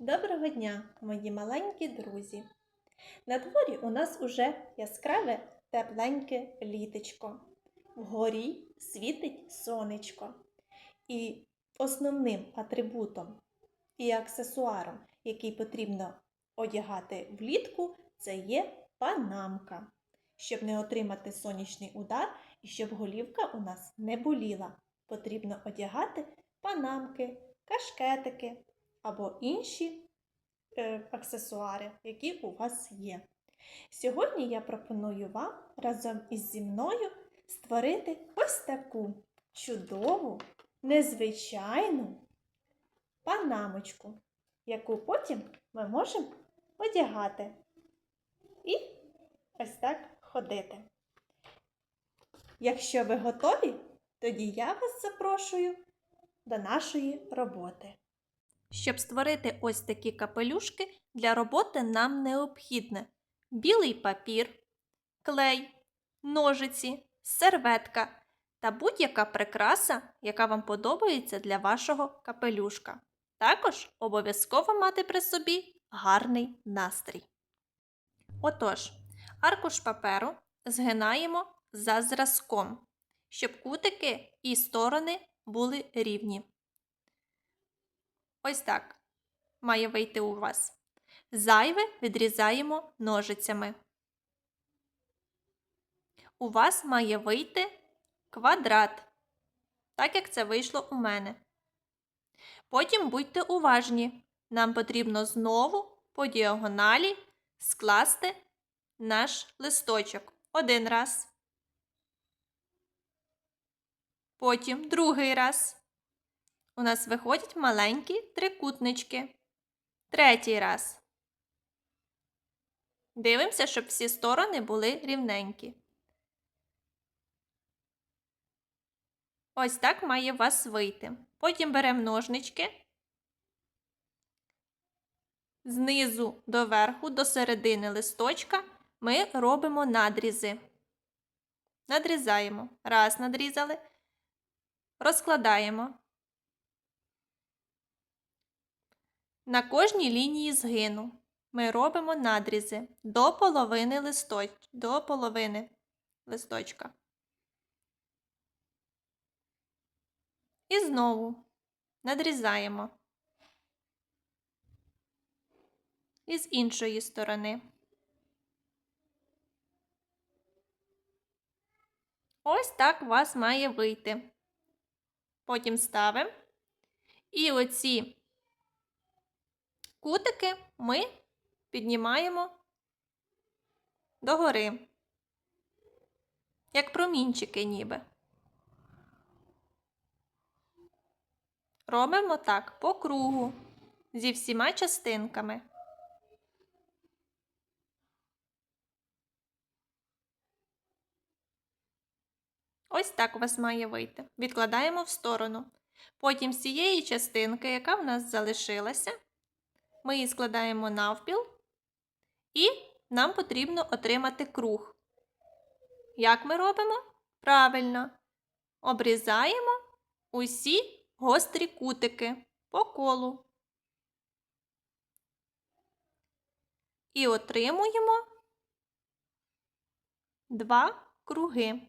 Доброго дня, мої маленькі друзі! На дворі у нас уже яскраве тепленьке літечко. Вгорі світить сонечко. І основним атрибутом і аксесуаром, який потрібно одягати влітку, це є панамка, щоб не отримати сонячний удар і щоб голівка у нас не боліла. Потрібно одягати панамки, кашкетики або інші е, аксесуари, які у вас є. Сьогодні я пропоную вам разом із зі мною створити ось таку чудову, незвичайну панамочку, яку потім ми можемо одягати і ось так ходити. Якщо ви готові, тоді я вас запрошую до нашої роботи. Щоб створити ось такі капелюшки, для роботи нам необхідне білий папір, клей, ножиці, серветка та будь-яка прикраса, яка вам подобається для вашого капелюшка. Також обов'язково мати при собі гарний настрій. Отож, аркуш паперу згинаємо за зразком, щоб кутики і сторони були рівні. Ось так має вийти у вас. Зайве відрізаємо ножицями. У вас має вийти квадрат, так як це вийшло у мене. Потім будьте уважні. Нам потрібно знову по діагоналі скласти наш листочок один раз. Потім другий раз. У нас виходять маленькі трикутнички. Третій раз. Дивимося, щоб всі сторони були рівненькі. Ось так має вас вийти. Потім беремо ножнички. Знизу до верху, до середини листочка ми робимо надрізи. Надрізаємо. Раз надрізали. Розкладаємо. На кожній лінії згину ми робимо надрізи до половини листоч... до половини листочка. І знову надрізаємо. І з іншої сторони. Ось так у вас має вийти. Потім ставимо. І оці кутики ми піднімаємо догори, як промінчики ніби. Робимо так по кругу зі всіма частинками. Ось так у вас має вийти. Відкладаємо в сторону. Потім з цієї частинки, яка в нас залишилася, ми її складаємо навпіл, і нам потрібно отримати круг. Як ми робимо? Правильно, обрізаємо усі гострі кутики по колу. І отримуємо два круги.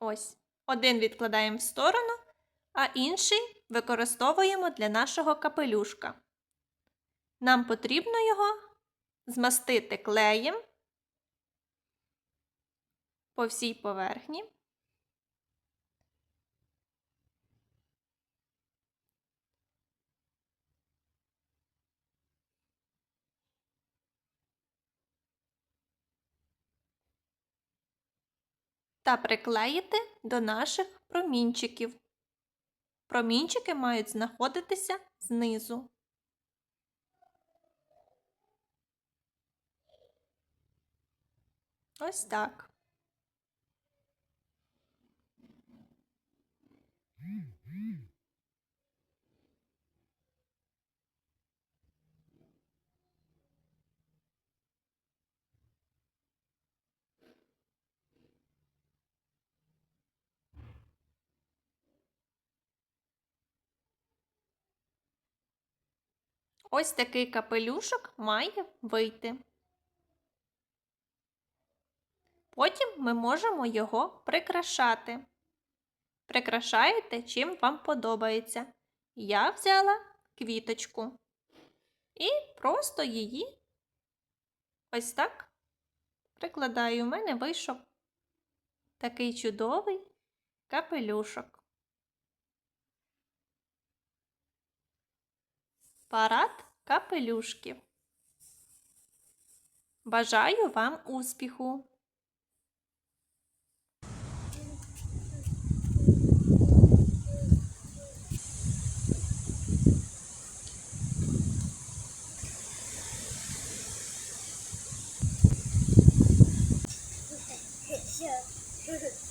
Ось. Один відкладаємо в сторону, а інший використовуємо для нашого капелюшка. Нам потрібно його змастити клеєм по всій поверхні. Та приклеїти до наших промінчиків. Промінчики мають знаходитися знизу. Ось так. Mm-hmm. Ось такий капелюшок має вийти. Потім ми можемо його прикрашати. Прикрашаєте, чим вам подобається. Я взяла квіточку і просто її ось так прикладаю. У мене вийшов такий чудовий капелюшок. Парад капелюшки. Бажаю вам успіху! Sure.